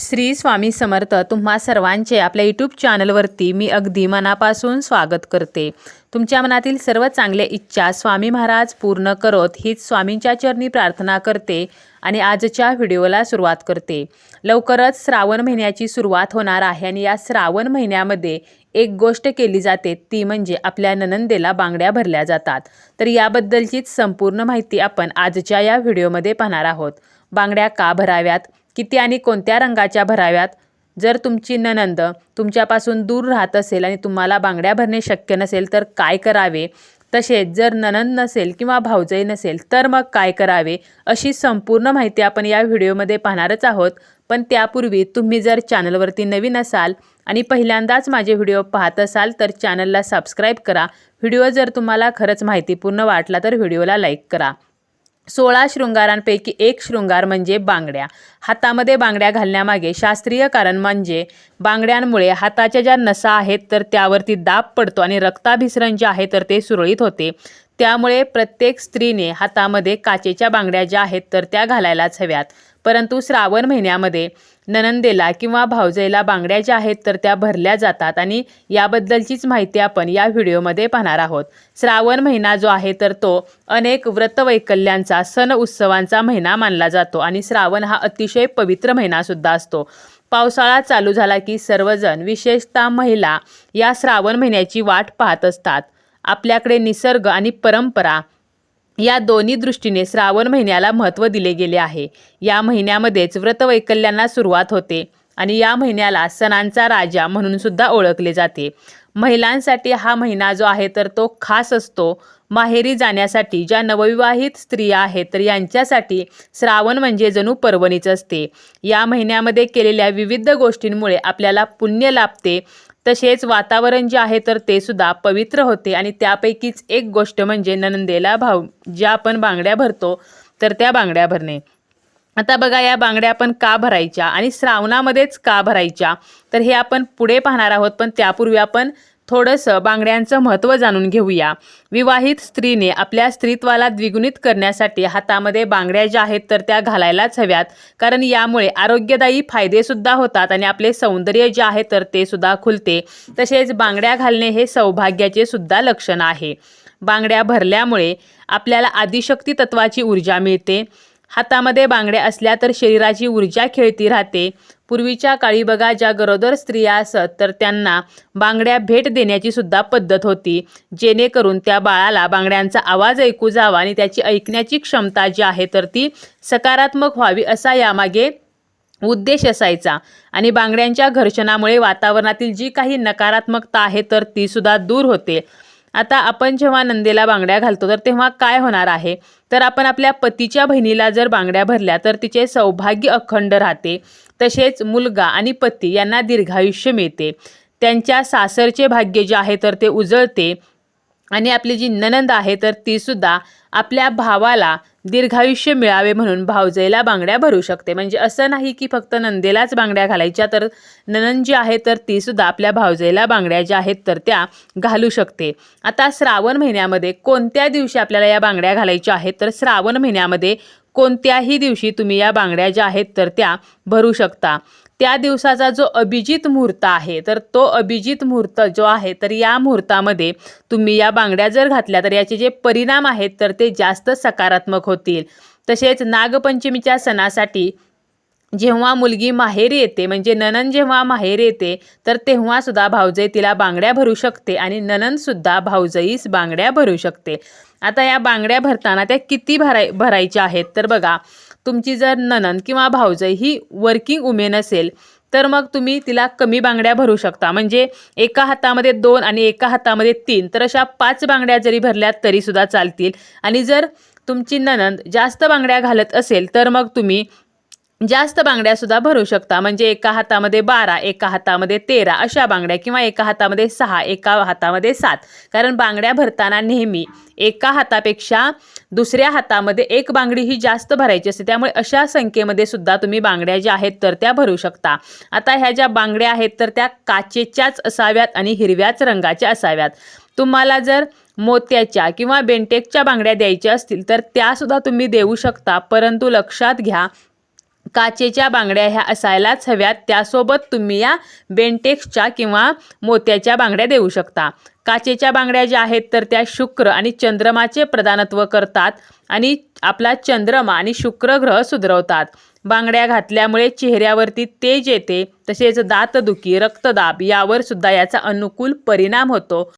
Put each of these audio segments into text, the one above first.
श्री स्वामी समर्थ तुम्हा सर्वांचे आपल्या यूट्यूब चॅनलवरती मी अगदी मनापासून स्वागत करते. तुमच्या मनातील सर्व चांगल्या इच्छा स्वामी महाराज पूर्ण करोत हीच स्वामींच्या चरणी प्रार्थना करते आणि आजच्या व्हिडिओला सुरुवात करते. लवकरच श्रावण महिन्याची सुरुवात होणार आहे आणि या श्रावण महिन्यामध्ये एक गोष्ट केली जाते ती म्हणजे आपल्या ननंदेला बांगड्या भरल्या जातात. तर याबद्दलचीच संपूर्ण माहिती आपण आजच्या या व्हिडिओमध्ये पाहणार आहोत. बांगड्या का भराव्यात? किती आणि कोणत्या रंगाच्या भराव्यात? जर तुमची ननंद तुमच्यापासून दूर राहत असेल आणि तुम्हाला बांगड्या भरणे शक्य नसेल तर काय करावे? तसेच जर ननंद नसेल किंवा भाऊजाई नसेल तर मग काय करावे? अशी संपूर्ण माहिती आपण या व्हिडिओमध्ये पाहणारच आहोत. पण त्यापूर्वी तुम्ही जर चॅनलवरती नवीन असाल आणि पहिल्यांदाच माझे व्हिडिओ पाहत असाल तर चॅनलला सबस्क्राईब करा. व्हिडिओ जर तुम्हाला खरंच माहितीपूर्ण वाटला तर व्हिडिओला लाईक करा. सोळा शृंगारांपैकी एक शृंगार म्हणजे बांगड्या. हातामध्ये बांगड्या घालण्यामागे शास्त्रीय कारण म्हणजे बांगड्यांमुळे हाताच्या ज्या नसा आहेत तर त्यावरती दाब पडतो आणि रक्ताभिसरण जे आहे तर ते सुरळीत होते. त्यामुळे प्रत्येक स्त्रीने हातामध्ये काचेच्या बांगड्या ज्या आहेत तर त्या घालायलाच हव्यात. परंतु श्रावण महिन्यामध्ये ननंदेला किंवा भावजेला बांगड्या ज्या आहेत तर त्या भरल्या जातात. आणि याबद्दलचीच माहिती आपण या व्हिडिओमध्ये पाहणार आहोत. श्रावण महिना जो आहे तर तो अनेक व्रतवैकल्यांचा सण उत्सवांचा महिना मानला जातो. आणि श्रावण हा अतिशय पवित्र महिनासुद्धा असतो. पावसाळा चालू झाला की सर्वजण विशेषतः महिला या श्रावण महिन्याची वाट पाहत असतात. आपल्याकडे निसर्ग आणि परंपरा या दोन्ही दृष्टीने श्रावण महिन्याला महत्त्व दिले गेले आहे. या महिन्यामध्येच व्रतवैकल्यांना सुरुवात होते आणि या महिन्याला सणांचा राजा म्हणून सुद्धा ओळखले जाते. महिलांसाठी हा महिना जो आहे तर तो खास असतो. माहेरी जाण्यासाठी ज्या नवविवाहित स्त्रिया आहेत तर यांच्यासाठी श्रावण म्हणजे जणू पर्वणीच असते. या महिन्यामध्ये केलेल्या विविध गोष्टींमुळे आपल्याला पुण्य लाभते तसेच वातावरण जे आहे तर ते सुद्धा पवित्र होते. आणि त्यापैकीच एक गोष्ट म्हणजे ननंदेला भाव ज्या आपण बांगड्या भरतो तर त्या बांगड्या भरणे. आता बघा या बांगड्या आपण का भरायच्या? आणि श्रावणामध्येच का भरायच्या? तर हे आपण पुढे पाहणार आहोत पण त्यापूर्वी आपण थोडंसं बांगड्यांचं महत्त्व जाणून घेऊया. विवाहित स्त्रीने आपल्या स्त्रीत्वाला द्विगुणित करण्यासाठी हातामध्ये बांगड्या ज्या आहेत तर त्या घालायलाच हव्यात. कारण यामुळे आरोग्यदायी फायदेसुद्धा होतात आणि आपले सौंदर्य जे आहे तर ते सुद्धा खुलते. तसेच बांगड्या घालणे हे सौभाग्याचे सुद्धा लक्षण आहे. बांगड्या भरल्यामुळे आपल्याला आदिशक्ती तत्वाची ऊर्जा मिळते. हातामध्ये बांगड्या असल्या तर शरीराची ऊर्जा खेळती राहते. पूर्वीच्या काळी बघा ज्या गरोदर स्त्रिया असत तर त्यांना बांगड्या भेट देण्याची सुद्धा पद्धत होती. जेणेकरून त्या बाळाला बांगड्यांचा आवाज ऐकू जावा आणि त्याची ऐकण्याची क्षमता जी आहे तर ती सकारात्मक व्हावी असा यामागे उद्देश असायचा. आणि बांगड्यांच्या घर्षणामुळे वातावरणातील जी काही नकारात्मकता आहे तर ती सुद्धा दूर होते. आता आपण जेव्हा नंदेला बांगड्या घालतो तर तेव्हा काय होणार आहे? तर आपण आपल्या पतीच्या बहिणीला जर बांगड्या भरल्या तर तिचे सौभाग्य अखंड राहते. तसेच मुलगा आणि पती यांना दीर्घायुष्य मिळते. त्यांच्या सासरचे भाग्य जे आहे तर ते उजळते. आणि आपली जी ननंद आहे तर ती सुद्धा आपल्या भावाला दीर्घायुष्य मिळावे म्हणून भावजईला बांगड्या भरू शकते. म्हणजे असं नाही की फक्त नंदेलाच बांगड्या घालायच्या तर ननंद जी आहे तर ती सुद्धा आपल्या भावजईला बांगड्या ज्या आहेत तर त्या घालू शकते. आता श्रावण महिन्यामध्ये कोणत्या दिवशी आपल्याला या बांगड्या घालायच्या आहेत तर श्रावण महिन्यामध्ये कोणत्याही दिवशी तुम्ही या बांगड्या ज्या आहेत तर त्या भरू शकता. त्या दिवसाचा जो अभिजित मुहूर्त आहे तर तो अभिजित मुहूर्त जो आहे तर या मुहूर्तामध्ये तुम्ही या बांगड्या जर घातल्या तर याचे जे परिणाम आहेत तर ते जास्त सकारात्मक होतील. तसेच नागपंचमीच्या सणासाठी जेव्हा मुलगी माहेरी येते म्हणजे ननन जेव्हा माहेर येते तर तेव्हासुद्धा भाऊजई तिला बांगड्या भरू शकते आणि नननसुद्धा भाऊजईस बांगड्या भरू शकते. आता या बांगड्या भरताना त्या किती भराय भरायच्या आहेत तर बघा तुमची जर ननंद किंवा भाऊजई ही वर्किंग वुमेन असेल तर मग तुम्ही तिला कमी बांगड्या भरू शकता. म्हणजे एका हातामध्ये दोन आणि एका हातामध्ये तीन तर अशा पाच बांगड्या जरी भरल्या तरीसुद्धा चालतील. आणि जर तुमची ननंद जास्त बांगड्या घालत असेल तर मग तुम्ही जास्त बांगड्या सुद्धा भरू शकता. म्हणजे एका हातामध्ये बारा एका हातामध्ये तेरा अशा बांगड्या किंवा एका हातामध्ये सहा एका हातामध्ये सात. कारण बांगड्या भरताना नेहमी एका हातापेक्षा दुसऱ्या हातामध्ये एक बांगडी ही जास्त भरायची असते. त्यामुळे अशा संख्येमध्ये सुद्धा तुम्ही बांगड्या ज्या आहेत तर त्या भरू शकता. आता ह्या ज्या बांगड्या आहेत तर त्या काचेच्याच असाव्यात आणि हिरव्याच रंगाच्या असाव्यात. तुम्हाला जर मोत्याच्या किंवा बेंटेकच्या बांगड्या द्यायच्या असतील तर त्यासुद्धा तुम्ही देऊ शकता. परंतु लक्षात घ्या काचेच्या बांगड्या ह्या असायलाच हव्यात. त्यासोबत तुम्ही या बेंटेक्सच्या किंवा मोत्याच्या बांगड्या देऊ शकता. काचेच्या बांगड्या ज्या आहेत तर त्या शुक्र आणि चंद्रमाचे प्रधानत्व करतात आणि आपला चंद्रमा आणि शुक्र ग्रह सुधरवतात. बांगड्या घातल्यामुळे चेहऱ्यावरती तेज येते तसेच दातदुखी रक्तदाब यावर सुद्धा याचा अनुकूल परिणाम होतो.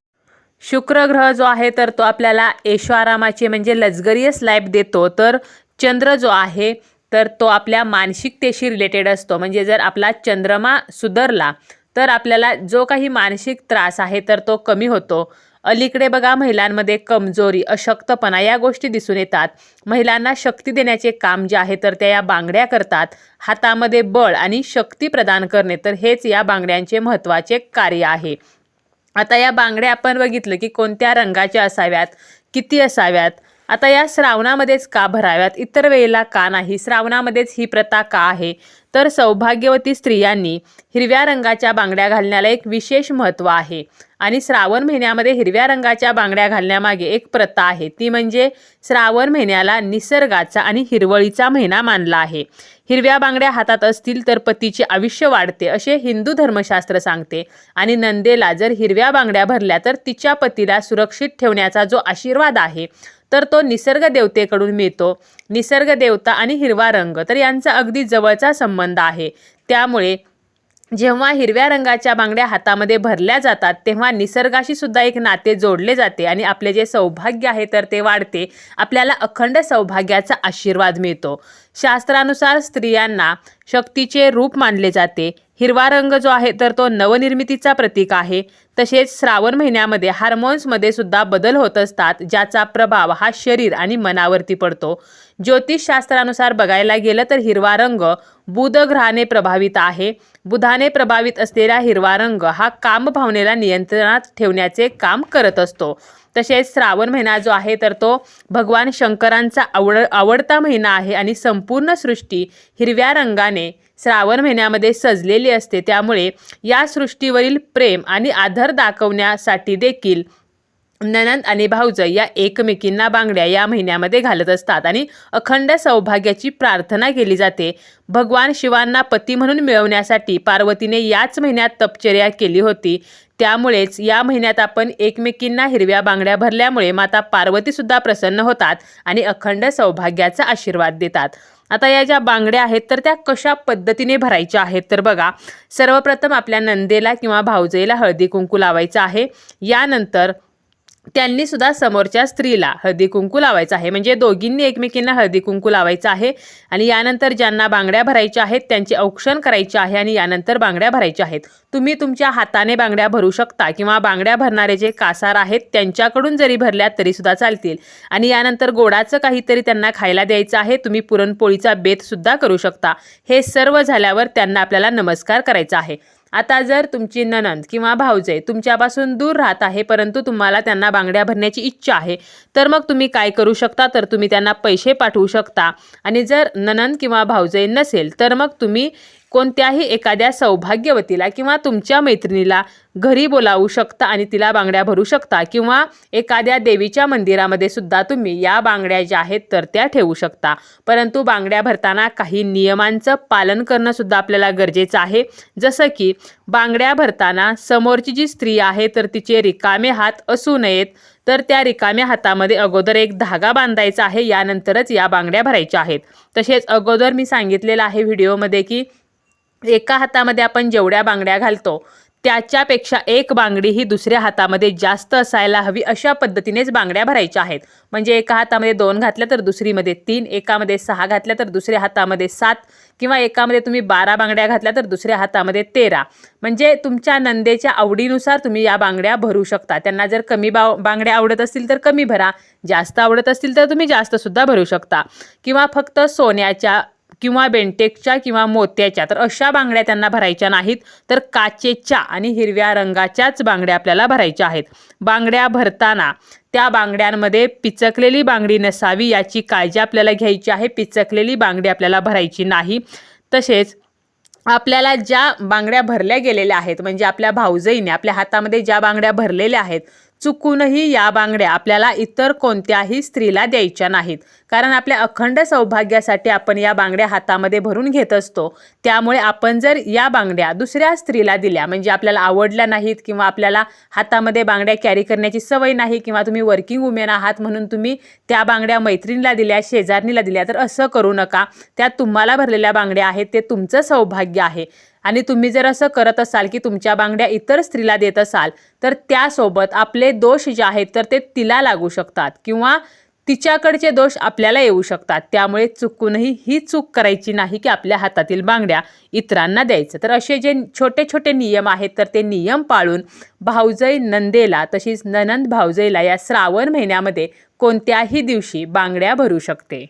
शुक्र ग्रह जो आहे तर तो आपल्याला ऐशोआरामाचे म्हणजे लक्झरियस लाईफ देतो. तर चंद्र जो आहे तर तो आपल्या मानसिकतेशी रिलेटेड असतो. म्हणजे जर आपला चंद्रमा सुधारला तर आपल्याला जो काही मानसिक त्रास आहे तर तो कमी होतो. अलीकडे बघा महिलांमध्ये कमजोरी अशक्तपणा या गोष्टी दिसून येतात. महिलांना शक्ती देण्याचे काम जे आहे तर त्या या बांगड्या करतात. हातामध्ये बळ आणि शक्ती प्रदान करणे तर हेच या बांगड्यांचे महत्त्वाचे कार्य आहे. आता या बांगड्या आपण बघितलं की कोणत्या रंगाच्या असाव्यात किती असाव्यात? आता या श्रावणामध्येच का भराव्यात? इतर वेळेला का नाही? श्रावणामध्येच ही प्रथा का आहे? तर सौभाग्यवती स्त्रियांनी हिरव्या रंगाच्या बांगड्या घालण्याला एक विशेष महत्त्व आहे. आणि श्रावण महिन्यामध्ये हिरव्या रंगाच्या बांगड्या घालण्यामागे एक प्रथा आहे. ती म्हणजे श्रावण महिन्याला निसर्गाचा आणि हिरवळीचा महिना मानला आहे. हिरव्या बांगड्या हातात असतील तर पतीचे आयुष्य वाढते असे हिंदू धर्मशास्त्र सांगते. आणि नंदेला जर हिरव्या बांगड्या भरल्या तर तिच्या पतीला सुरक्षित ठेवण्याचा जो आशीर्वाद आहे तर तो निसर्ग देवतेकडून मिळतो. निसर्ग देवता आणि हिरवा रंग तर यांचा अगदी जवळचा संबंध आहे. त्यामुळे जेव्हा हिरव्या रंगाच्या बांगड्या हातामध्ये भरल्या जातात तेव्हा निसर्गाशी सुद्धा एक नाते जोडले जाते आणि आपले जे सौभाग्य आहे तर ते वाढते. आपल्याला अखंड सौभाग्याचा आशीर्वाद मिळतो. शास्त्रानुसार स्त्रियांना शक्तीचे रूप मानले जाते. हिरवा रंग जो आहे तर तो नवनिर्मितीचा प्रतीक आहे. तसेच श्रावण महिन्यामध्ये हार्मोन्समध्ये सुद्धा बदल होत असतात ज्याचा प्रभाव हा शरीर आणि मनावरती पडतो. ज्योतिषशास्त्रानुसार बघायला गेलं तर हिरवा रंग बुध ग्रहाने प्रभावित आहे. बुधाने प्रभावित असलेला हिरवा रंग हा कामभावनेला नियंत्रणात ठेवण्याचे काम करत असतो. तसेच श्रावण महिना जो आहे तर तो भगवान शंकरांचा आवड आवडता महिना आहे आणि संपूर्ण सृष्टी हिरव्या रंगाने श्रावण महिन्यामध्ये सजलेली असते. त्यामुळे या सृष्टीवरील प्रेम आणि आदर दाखवण्यासाठी देखील ननंद आणि भाऊज या एकमेकींना बांगड्या या महिन्यामध्ये घालत असतात आणि अखंड सौभाग्याची प्रार्थना केली जाते. भगवान शिवांना पती म्हणून मिळवण्यासाठी पार्वतीने याच महिन्यात तपचर्या केली होती. त्यामुळेच या महिन्यात आपण एकमेकींना हिरव्या बांगड्या भरल्यामुळे माता पार्वतीसुद्धा प्रसन्न होतात आणि अखंड सौभाग्याचा आशीर्वाद देतात. आता या ज्या बांगड्या आहेत तर त्या कशा पद्धतीने भरायच्या आहेत? तर बघा सर्वप्रथम आपल्या नंदेला किंवा भाऊजेला हळदी कुंकू लावायचं आहे. यानंतर त्यांनी सुद्धा समोरच्या स्त्रीला हळदी कुंकू लावायचं आहे. म्हणजे दोघींनी एकमेकींना हळदी कुंकू लावायचं आहे आणि यानंतर ज्यांना बांगड्या भरायच्या आहेत त्यांचे औक्षण करायचे आहे आणि यानंतर बांगड्या भरायच्या आहेत. तुम्ही तुमच्या हाताने बांगड्या भरू शकता किंवा बांगड्या भरणारे जे कासार आहेत त्यांच्याकडून जरी भरल्या तरीसुद्धा चालतील. आणि यानंतर गोडाचं काहीतरी त्यांना खायला द्यायचं आहे. तुम्ही पुरणपोळीचा बेतसुद्धा करू शकता. हे सर्व झाल्यावर त्यांना आपल्याला नमस्कार करायचा आहे. आता जर तुमची ननंद किंवा भाऊजे तुमच्यापासून दूर राहत आहे परंतु तुम्हाला त्यांना बांगड्या भरण्याची इच्छा आहे तर मग तुम्ही काय करू शकता? तर तुम्ही त्यांना पैसे पाठवू शकता. आणि जर ननंद किंवा भाऊजे नसेल तर मग तुम्ही कोणत्याही एखाद्या सौभाग्यवतीला किंवा तुमच्या मैत्रिणीला घरी बोलावू शकता आणि तिला बांगड्या भरू शकता किंवा एखाद्या देवीच्या मंदिरामध्ये सुद्धा तुम्ही या बांगड्या ज्या आहेत तर त्या ठेवू शकता. परंतु बांगड्या भरताना काही नियमांचं पालन करणं सुद्धा आपल्याला गरजेचं आहे. जसं की बांगड्या भरताना समोरची जी स्त्री आहे तर तिचे रिकामे हात असू नयेत तर त्या रिकाम्या हातामध्ये अगोदर एक धागा बांधायचा आहे यानंतरच या बांगड्या भरायच्या आहेत. तसेच अगोदर मी सांगितलेलं आहे व्हिडिओमध्ये की एका हातामध्ये आपण जेवढ्या बांगड्या घालतो त्याच्यापेक्षा एक बांगडी ही दुसऱ्या हातामध्ये जास्त असायला हवी अशा पद्धतीनेच बांगड्या भरायच्या आहेत. म्हणजे एका हातामध्ये दोन घातल्या तर दुसरीमध्ये तीन एकामध्ये सहा घातल्या तर दुसऱ्या हातामध्ये सात किंवा एकामध्ये तुम्ही बारा बांगड्या घातल्या तर दुसऱ्या हातामध्ये तेरा. म्हणजे तुमच्या नंदेच्या आवडीनुसार तुम्ही या बांगड्या भरू शकता. त्यांना जर कमी बा बांगड्या आवडत असतील तर कमी भरा. जास्त आवडत असतील तर तुम्ही जास्तसुद्धा भरू शकता. किंवा फक्त सोन्याच्या किंवा बेंटेकच्या किंवा मोत्याच्या तर अशा बांगड्या त्यांना भरायच्या नाहीत. तर काचेच्या आणि हिरव्या रंगाच्याच बांगड्या आपल्याला भरायच्या आहेत. बांगड्या भरताना त्या बांगड्यांमध्ये पिचकलेली बांगडी नसावी याची काळजी आपल्याला घ्यायची आहे. पिचकलेली बांगडी आपल्याला भरायची नाही. तसेच आपल्याला ज्या बांगड्या भरल्या गेलेल्या आहेत म्हणजे आपल्या भाऊजईने आपल्या हातामध्ये ज्या बांगड्या भरलेल्या आहेत चुकूनही या बांगड्या आपल्याला इतर कोणत्याही स्त्रीला द्यायच्या नाहीत. कारण आपल्या अखंड सौभाग्यासाठी आपण या बांगड्या हातामध्ये भरून घेत असतो. त्यामुळे आपण जर या बांगड्या दुसऱ्या स्त्रीला दिल्या म्हणजे आपल्याला आवडल्या नाहीत किंवा आपल्याला हातामध्ये बांगड्या कॅरी करण्याची सवय नाही किंवा तुम्ही वर्किंग वुमेन आहात म्हणून तुम्ही त्या बांगड्या मैत्रिणीला दिल्या शेजारणीला दिल्या तर असं करू नका. त्या तुम्हाला भरलेल्या बांगड्या आहेत ते तुमचं सौभाग्य आहे. आणि तुम्ही जर असं करत असाल की तुमच्या बांगड्या इतर स्त्रीला देत असाल तर त्यासोबत आपले दोष जे आहेत तर ते तिला लागू शकतात किंवा तिच्याकडचे दोष आपल्याला येऊ शकतात. त्यामुळे चुकूनही ही चूक करायची नाही की आपल्या हातातील बांगड्या इतरांना द्यायचं. तर असे जे छोटे छोटे नियम आहेत तर ते नियम पाळून भाऊजई नंदेला तशीच ननंद भाऊजईला या श्रावण महिन्यामध्ये कोणत्याही दिवशी बांगड्या भरू शकते.